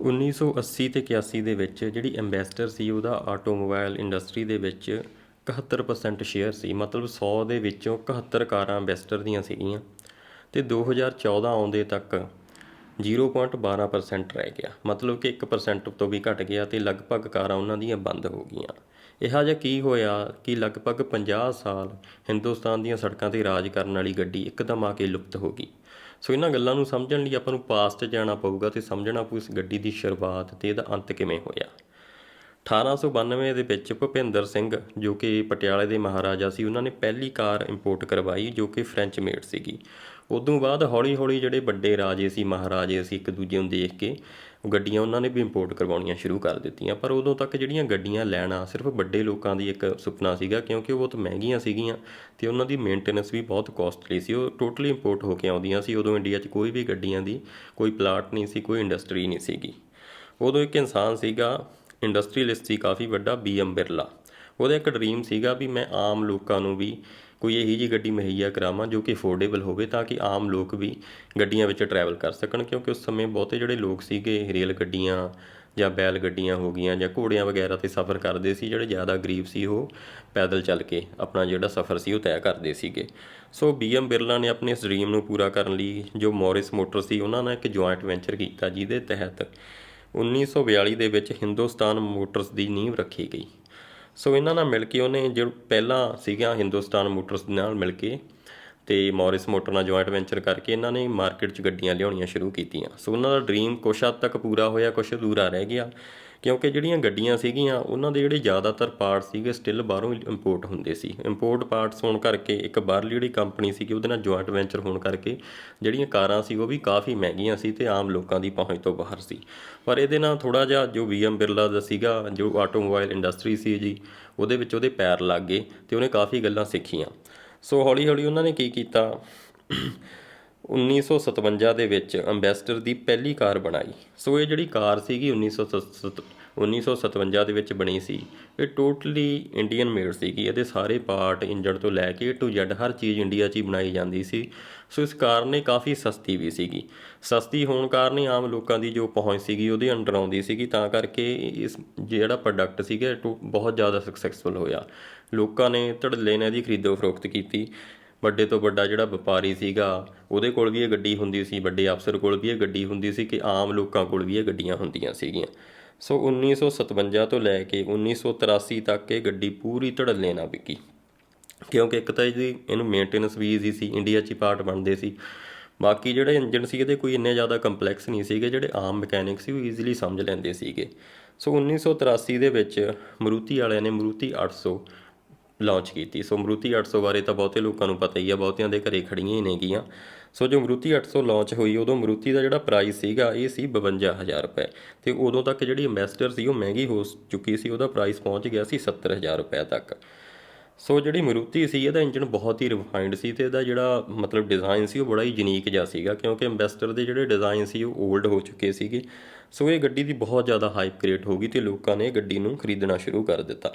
1980 ਤੇ 81 ਦੇ ਵਿੱਚ ਜਿਹੜੀ ਐਂਬੈਸਡਰ ਸੀ ਉਹਦਾ ਆਟੋਮੋਬਾਈਲ ਇੰਡਸਟਰੀ ਦੇ ਵਿੱਚ 71% ਸ਼ੇਅਰ ਸੀ, ਮਤਲਬ 100 ਦੇ ਵਿੱਚੋਂ 71 ਕਾਰਾਂ ਐਂਬੈਸਡਰ ਦੀਆਂ ਸੀਗੀਆਂ ਤੇ 2014 ਆਉਂਦੇ ਤੱਕ 0.12% ਰਹਿ ਗਿਆ, ਮਤਲਬ ਕਿ 1% ਤੋਂ ਵੀ ਘਟ ਗਿਆ ਤੇ ਲਗਭਗ ਕਾਰਾਂ ਉਹਨਾਂ ਦੀਆਂ ਬੰਦ ਹੋ ਗਈਆਂ। ਇਹੋ ਜਿਹਾ ਕੀ ਹੋਇਆ ਕਿ ਲਗਭਗ 50 ਸਾਲ ਹਿੰਦੁਸਤਾਨ ਦੀਆਂ ਸੜਕਾਂ ਤੇ ਰਾਜ ਕਰਨ ਵਾਲੀ ਗੱਡੀ ਇੱਕਦਮ ਆ ਕੇ ਲੁਪਤ ਹੋ ਗਈ। ਸੋ ਇਹਨਾਂ ਗੱਲਾਂ ਨੂੰ ਸਮਝਣ ਲਈ ਆਪਾਂ ਨੂੰ ਪਾਸਟ ਜਾਣਾ ਪਊਗਾ ਤੇ ਸਮਝਣਾ ਪਊ ਇਸ ਗੱਡੀ ਦੀ ਸ਼ੁਰੂਆਤ ਤੇ ਇਹਦਾ ਅੰਤ ਕਿਵੇਂ ਹੋਇਆ। 1892 ਦੇ ਵਿੱਚ ਭੁਪਿੰਦਰ ਸਿੰਘ, ਜੋ ਕਿ ਪਟਿਆਲੇ ਦੇ ਮਹਾਰਾਜਾ ਸੀ, ਉਹਨਾਂ ਨੇ ਪਹਿਲੀ ਕਾਰ ਇੰਪੋਰਟ ਕਰਵਾਈ, ਜੋ ਕਿ ਫ੍ਰੈਂਚ ਮੇਡ ਸੀਗੀ। ਉਦੋਂ ਬਾਅਦ ਹੌਲੀ-ਹੌਲੀ ਜਿਹੜੇ ਵੱਡੇ ਰਾਜੇ ਸੀ, ਮਹਾਰਾਜੇ ਸੀ, ਇੱਕ ਦੂਜੇ ਨੂੰ ਦੇਖ ਕੇ ਗੱਡੀਆਂ ਉਹਨਾਂ ਨੇ ਵੀ ਇੰਪੋਰਟ ਕਰਵਾਉਣੀਆਂ ਸ਼ੁਰੂ ਕਰ ਦਿੱਤੀਆਂ। ਪਰ ਉਦੋਂ ਤੱਕ ਜਿਹੜੀਆਂ ਗੱਡੀਆਂ ਲੈਣਾ ਸਿਰਫ ਵੱਡੇ ਲੋਕਾਂ ਦੀ ਇੱਕ ਸੁਪਨਾ ਸੀਗਾ, ਕਿਉਂਕਿ ਉਹ ਬਹੁਤ ਮਹਿੰਗੀਆਂ ਸੀਗੀਆਂ ਤੇ ਉਹਨਾਂ ਦੀ ਮੇਨਟੇਨੈਂਸ ਵੀ ਬਹੁਤ ਕੋਸਟਲੀ ਸੀ। ਉਹ ਟੋਟਲੀ ਇੰਪੋਰਟ ਹੋ ਕੇ ਆਉਂਦੀਆਂ ਸੀ। ਉਦੋਂ ਇੰਡੀਆ 'ਚ ਕੋਈ ਵੀ ਗੱਡੀਆਂ ਦੀ ਕੋਈ ਪਲਾਟ ਨਹੀਂ ਸੀ, ਕੋਈ ਇੰਡਸਟਰੀ ਨਹੀਂ ਸੀਗੀ। ਉਦੋਂ ਇੱਕ ਇਨਸਾਨ ਸੀਗਾ ਇੰਡਸਟਰੀਅਲਿਸਟ ਸੀ, ਕਾਫੀ ਵੱਡਾ ਬੀਐਮ ਬਿਰਲਾ। ਉਹਦਾ ਇੱਕ ਡ੍ਰੀਮ ਸੀਗਾ ਵੀ ਮੈਂ ਆਮ ਲੋਕਾਂ ਨੂੰ ਵੀ ਕੋਈ ਇਹੀ ਜੀ ਗੱਡੀ ਮੁਹੱਈਆ ਕਰਾਵਾਂ ਜੋ ਕਿ ਅਫੋਰਡੇਬਲ ਹੋਵੇ ਤਾਂ ਕਿ ਆਮ ਲੋਕ ਵੀ ਗੱਡੀਆਂ ਵਿੱਚ ਟਰੈਵਲ ਕਰ ਸਕਣ, ਕਿਉਂਕਿ ਉਸ ਸਮੇਂ ਬਹੁਤੇ ਜਿਹੜੇ ਲੋਕ ਸੀਗੇ, ਰੇਲ ਗੱਡੀਆਂ ਜਾਂ ਬੈਲ ਗੱਡੀਆਂ ਹੋ ਗਈਆਂ ਜਾਂ ਘੋੜਿਆਂ ਵਗੈਰਾ ਤੇ ਸਫ਼ਰ ਕਰਦੇ ਸੀ, ਜਿਹੜੇ ਜ਼ਿਆਦਾ ਗਰੀਬ ਸੀ ਉਹ ਪੈਦਲ ਚੱਲ ਕੇ ਆਪਣਾ ਜਿਹੜਾ ਸਫ਼ਰ ਸੀ ਉਹ ਤੈਅ ਕਰਦੇ ਸੀਗੇ। ਸੋ ਬੀਐਮ ਬਿਰਲਾ ਨੇ ਆਪਣੇ ਇਸ ਡ੍ਰੀਮ ਨੂੰ ਪੂਰਾ ਕਰਨ ਲਈ ਜੋ ਮੋਰਿਸ ਮੋਟਰ ਸੀ, ਉਹਨਾਂ ਨਾਲ ਇੱਕ ਜੁਆਇੰਟ ਵੈਂਚਰ ਕੀਤਾ, ਜਿਹਦੇ ਤਹਿਤ 1942 ਦੇ ਵਿੱਚ ਹਿੰਦੁਸਤਾਨ ਮੋਟਰਸ ਦੀ ਨੀਂਹ ਰੱਖੀ ਗਈ। ਸੋ ਇਹਨਾਂ ਨਾਲ ਮਿਲ ਕੇ ਉਹਨੇ ਜੋ ਪਹਿਲਾਂ ਸੀਗਾ ਹਿੰਦੁਸਤਾਨ ਮੋਟਰਸ ਨਾਲ ਮਿਲ ਕੇ ਤੇ ਮੋਰਿਸ ਮੋਟਰ ਨਾਲ ਜੁਆਇੰਟ ਵੈਂਚਰ ਕਰਕੇ ਇਹਨਾਂ ਨੇ ਮਾਰਕੀਟ 'ਚ ਗੱਡੀਆਂ ਲਿਆਉਣੀਆਂ ਸ਼ੁਰੂ ਕੀਤੀਆਂ। ਸੋ ਉਹਨਾਂ ਦਾ ਡ੍ਰੀਮ ਕੁਛ ਹੱਦ ਤੱਕ ਪੂਰਾ ਹੋਇਆ, ਕੁਛ ਅਧੂਰਾ ਰਹਿ ਗਿਆ। ਕਿਉਂਕਿ ਜਿਹੜੀਆਂ ਗੱਡੀਆਂ ਸੀਗੀਆਂ, ਉਹਨਾਂ ਦੇ ਜਿਹੜੇ ਜ਼ਿਆਦਾਤਰ ਪਾਰਟ ਸੀਗੇ ਸਟਿਲ ਬਾਹਰੋਂ ਇੰਪੋਰਟ ਹੁੰਦੇ ਸੀ। ਇੰਪੋਰਟ ਪਾਰਟਸ ਹੋਣ ਕਰਕੇ, ਇੱਕ ਬਾਹਰਲੀ ਜਿਹੜੀ ਕੰਪਨੀ ਸੀਗੀ, ਉਹਦੇ ਨਾਲ ਜੁਆਇੰਟ ਵੈਂਚਰ ਹੋਣ ਕਰਕੇ ਜਿਹੜੀਆਂ ਕਾਰਾਂ ਸੀ, ਉਹ ਵੀ ਕਾਫੀ ਮਹਿੰਗੀਆਂ ਸੀ ਤੇ ਆਮ ਲੋਕਾਂ ਦੀ ਪਹੁੰਚ ਤੋਂ ਬਾਹਰ ਸੀ। ਪਰ ਇਹਦੇ ਨਾਲ ਥੋੜਾ ਜਿਹਾ ਜੋ ਵੀਐਮ ਬਿਰਲਾ ਦਾ ਸੀਗਾ, ਜੋ ਆਟੋਮੋਬਾਈਲ ਇੰਡਸਟਰੀ ਸੀ ਜੀ, ਉਹਦੇ ਵਿੱਚ ਉਹਦੇ ਪੈਰ ਲੱਗ ਗਏ ਤੇ ਉਹਨੇ ਕਾਫੀ ਗੱਲਾਂ ਸਿੱਖੀਆਂ। ਸੋ ਹੌਲੀ ਹੌਲੀ ਉਹਨਾਂ ਨੇ ਕੀ ਕੀਤਾ? 1957 ਦੇ ਵਿੱਚ ਅੰਬੈਸਡਰ ਦੀ ਪਹਿਲੀ ਕਾਰ ਬਣਾਈ। ਸੋ ਇਹ ਜਿਹੜੀ ਕਾਰ ਸੀਗੀ 1957 1957 ਦੇ ਵਿੱਚ ਬਣੀ ਸੀ। ਇਹ ਟੋਟਲੀ ਇੰਡੀਅਨ ਮੇਡ ਸੀਗੀ। ਇਹਦੇ ਸਾਰੇ ਪਾਰਟ ਇੰਜਣ ਤੋਂ ਲੈ ਕੇ ਟੂ ਜ਼ੈਡ ਹਰ ਚੀਜ਼ ਇੰਡੀਆ 'ਚ ਹੀ ਬਣਾਈ ਜਾਂਦੀ ਸੀ। ਸੋ ਇਸ ਕਾਰ ਨੇ ਕਾਫੀ ਸਸਤੀ ਵੀ ਸੀਗੀ। ਸਸਤੀ ਹੋਣ ਕਾਰਨ ਹੀ ਆਮ ਲੋਕਾਂ ਦੀ ਜੋ ਪਹੁੰਚ ਸੀਗੀ ਉਹਦੇ ਅੰਡਰ ਆਉਂਦੀ ਸੀਗੀ। ਤਾਂ ਕਰਕੇ ਇਸ ਜਿਹੜਾ ਪ੍ਰੋਡਕਟ ਸੀਗਾ ਟੋ- ਬਹੁਤ ਜ਼ਿਆਦਾ ਸਕਸੈਸਫੁਲ ਹੋਇਆ। ਲੋਕਾਂ ਨੇ ਧੜੱਲੇ ਨੇ ਇਹਦੀ ਖਰੀਦੋ ਫਰੋਖਤ ਕੀਤੀ। ਵੱਡੇ ਤੋਂ ਵੱਡਾ ਜਿਹੜਾ ਵਪਾਰੀ ਸੀਗਾ, ਉਹਦੇ ਕੋਲ ਵੀ ਇਹ ਗੱਡੀ ਹੁੰਦੀ ਸੀ, ਵੱਡੇ ਅਫਸਰ ਕੋਲ ਵੀ ਇਹ ਗੱਡੀ ਹੁੰਦੀ ਸੀ ਕਿ ਆਮ ਲੋਕਾਂ ਕੋਲ ਵੀ ਇਹ ਗੱਡੀਆਂ ਹੁੰਦੀਆਂ ਸੀਗੀਆਂ। ਸੋ 1957 ਤੋਂ ਲੈ ਕੇ 1983 ਤੱਕ ਇਹ ਗੱਡੀ ਪੂਰੀ ਧੜੱਲੇ ਨਾਲ ਵਿਕੀ। ਕਿਉਂਕਿ ਇੱਕ ਤਾਂ ਇਹਦੀ, ਇਹਨੂੰ ਮੇਨਟੇਨੈਂਸ ਵੀ ਈਜ਼ੀ ਸੀ ਇੰਡੀਆ 'ਚ ਹੀ ਪਾਰਟ ਬਣਦੇ ਸੀ। ਬਾਕੀ ਜਿਹੜੇ ਇੰਜਨ ਸੀ, ਇਹਦੇ ਕੋਈ ਇੰਨੇ ਜ਼ਿਆਦਾ ਕੰਪਲੈਕਸ ਨਹੀਂ ਸੀਗੇ, ਜਿਹੜੇ ਆਮ ਮਕੈਨਿਕ ਸੀ, ਉਹ ਈਜ਼ੀਲੀ ਸਮਝ ਲੈਂਦੇ ਸੀਗੇ। ਸੋ 1983 ਦੇ ਵਿੱਚ ਮਰੂਤੀ ਵਾਲਿਆਂ ਨੇ ਮਰੂਤੀ 800 ਲਾਂਚ ਕੀਤੀ। ਸੋ ਮਰੂਤੀ 800 ਬਾਰੇ ਤਾਂ ਬਹੁਤੇ ਲੋਕਾਂ ਨੂੰ ਪਤਾ ਹੀ ਆ, ਬਹੁਤਿਆਂ ਦੇ ਘਰੇ ਖੜੀਆਂ ਹੀ ਨੇਗੀਆਂ। ਸੋ ਜੋ ਮਰੂਤੀ 800 ਲਾਂਚ ਹੋਈ, ਉਦੋਂ ਮਰੂਤੀ ਦਾ ਜਿਹੜਾ ਪ੍ਰਾਈਸ ਸੀਗਾ, ਇਹ ਸੀ 52000 ਰੁਪਏ। ਤੇ ਉਦੋਂ ਤੱਕ ਜਿਹੜੀ ਐਂਬੈਸਡਰ ਸੀ, ਉਹ ਮਹਿੰਗੀ ਹੋ ਚੁੱਕੀ ਸੀ, ਉਹਦਾ ਪ੍ਰਾਈਸ ਪਹੁੰਚ ਗਿਆ ਸੀ 70000 ਰੁਪਏ ਤੱਕ। ਸੋ ਜਿਹੜੀ ਮਰੂਤੀ ਸੀ, ਇਹਦਾ ਇੰਜਨ ਬਹੁਤ ਹੀ ਰਿਫਾਈਨਡ ਸੀ ਤੇ ਇਹਦਾ ਜਿਹੜਾ ਮਤਲਬ ਡਿਜ਼ਾਈਨ ਸੀ, ਉਹ ਬੜਾ ਹੀ ਯੂਨੀਕ ਜਿਹਾ ਸੀਗਾ, ਕਿਉਂਕਿ ਐਂਬੈਸਡਰ ਦੇ ਜਿਹੜੇ ਡਿਜ਼ਾਈਨ ਸੀ, ਉਹ 올ਡ ਹੋ ਚੁੱਕੇ ਸੀਗੇ। ਸੋ ਇਹ ਗੱਡੀ ਦੀ ਬਹੁਤ ਜ਼ਿਆਦਾ ਹਾਈਪ ਕ੍ਰੀਏਟ ਹੋ ਗਈ ਤੇ ਲੋਕਾਂ ਨੇ ਗੱਡੀ ਨੂੰ ਖਰੀਦਣਾ ਸ਼ੁਰੂ ਕਰ ਦਿੱਤਾ।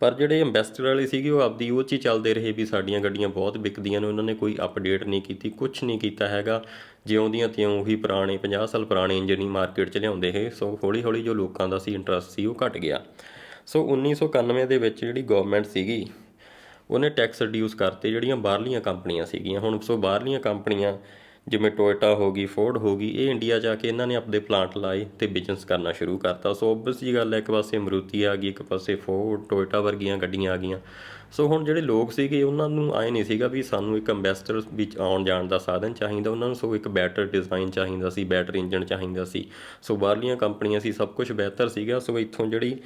ਪਰ ਜਿਹੜੇ ਐਂਬੈਸਡਰ ਵਾਲੇ ਸੀਗੇ, ਉਹ ਆਪਦੀ ਉਹ 'ਚ ਹੀ ਚੱਲਦੇ ਰਹੇ ਵੀ ਸਾਡੀਆਂ ਗੱਡੀਆਂ ਬਹੁਤ ਵਿਕਦੀਆਂ ਨੇ, ਉਹਨਾਂ ਨੇ ਕੋਈ ਅਪਡੇਟ ਨਹੀਂ ਕੀਤੀ ਕੁਝ ਨਹੀਂ ਕੀਤਾ ਹੈਗਾ। ਜਿਉਂਦੀਆਂ ਤਿਉਂ ਉਹੀ ਪੁਰਾਣੇ 50 ਸਾਲ ਪੁਰਾਣੇ ਇੰਜਨ ਹੀ ਮਾਰਕੀਟ 'ਚ ਲਿਆਉਂਦੇ ਹੈ ਸੋ ਹੌਲੀ ਹੌਲੀ ਜੋ ਲੋਕਾਂ ਦਾ ਸੀ ਇੰਟਰਸਟ ਸੀ, ਉਹ ਘਟ ਗਿਆ। ਸੋ 1991 ਦੇ ਵਿੱਚ ਜਿਹੜੀ ਗਵਰਨਮੈਂਟ ਸੀਗੀ, ਉਹਨੇ ਟੈਕਸ ਰਿਡਿਊਸ ਕਰਤੇ, ਜਿਹੜੀਆਂ ਬਾਹਰਲੀਆਂ ਕੰਪਨੀਆਂ ਸੀਗੀਆਂ। ਹੁਣ ਸੋ ਬਾਹਰਲੀਆਂ ਕੰਪਨੀਆਂ ਜਿਵੇਂ ਟੋਇਟਾ ਹੋ ਗਈ ਫੋਰਡ ਹੋ ਗਈ, ਇਹ ਇੰਡੀਆ ਜਾ ਕੇ ਇਹਨਾਂ ਨੇ ਆਪਣੇ ਪਲਾਂਟ ਲਾਏ ਤੇ ਬਿਜ਼ਨਸ ਕਰਨਾ ਸ਼ੁਰੂ ਕਰਤਾ। ਸੋ ਓਬਵੀਅਸ ਜੀ ਗੱਲ ਹੈ, ਇੱਕ ਪਾਸੇ ਮਰੂਤੀ ਆ ਗਈ, ਇੱਕ ਪਾਸੇ ਫੋਰਡ ਟੋਇਟਾ ਵਰਗੀਆਂ ਗੱਡੀਆਂ ਆ ਗਈਆਂ। ਸੋ ਹੁਣ ਜਿਹੜੇ ਲੋਕ ਸੀਗੇ, ਉਹਨਾਂ ਨੂੰ ਆਏ ਨਹੀਂ ਸੀਗਾ ਵੀ ਸਾਨੂੰ ਇੱਕ ਐਂਬੈਸਡਰ ਵਿੱਚ ਆਉਣ ਜਾਣ ਦਾ ਸਾਧਨ ਚਾਹੀਦਾ। ਉਹਨਾਂ ਨੂੰ ਸੋ ਇੱਕ ਬੈਟਰ ਡਿਜ਼ਾਈਨ ਚਾਹੀਦਾ ਸੀ ਬੈਟਰ ਇੰਜਨ ਚਾਹੀਦਾ ਸੀ। ਸੋ ਬਾਹਰਲੀਆਂ ਕੰਪਨੀਆਂ ਸੀ, ਸਭ ਕੁਝ ਬਿਹਤਰ ਸੀਗਾ। ਸੋ ਇੱਥੋਂ ਜਿਹੜੀ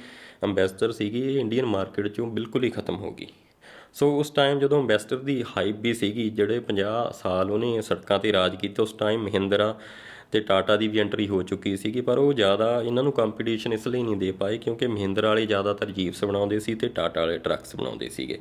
ਐਂਬੈਸਡਰ ਸੀਗੀ, ਇਹ ਇੰਡੀਅਨ ਮਾਰਕੀਟ ਚੋਂ ਬਿਲਕੁਲ ਹੀ ਖਤਮ ਹੋ ਗਈ। ਸੋ ਉਸ ਟਾਈਮ ਜਦੋਂ ਐਂਬੈਸਡਰ ਦੀ ਹਾਈਪ ਵੀ ਸੀਗੀ, ਜਿਹੜੇ 50 ਸਾਲ ਉਹਨੇ ਸੜਕਾਂ ਤੇ ਰਾਜ ਕੀਤੇ, ਉਸ ਟਾਈਮ ਮਹਿੰਦਰਾ ਤੇ ਟਾਟਾ ਦੀ ਵੀ ਐਂਟਰੀ ਹੋ ਚੁੱਕੀ ਸੀਗੀ, ਪਰ ਉਹ ਜ਼ਿਆਦਾ ਇਹਨਾਂ ਨੂੰ ਕੰਪੀਟੀਸ਼ਨ ਇਸ ਲਈ ਨਹੀਂ ਦੇ ਪਾਏ ਕਿਉਂਕਿ ਮਹਿੰਦਰਾ ਵਾਲੇ ਜ਼ਿਆਦਾਤਰ ਜੀਪਸ ਬਣਾਉਂਦੇ ਸੀ ਤੇ ਟਾਟਾ ਵਾਲੇ ਟਰੱਕਸ ਬਣਾਉਂਦੇ ਸੀਗੇ।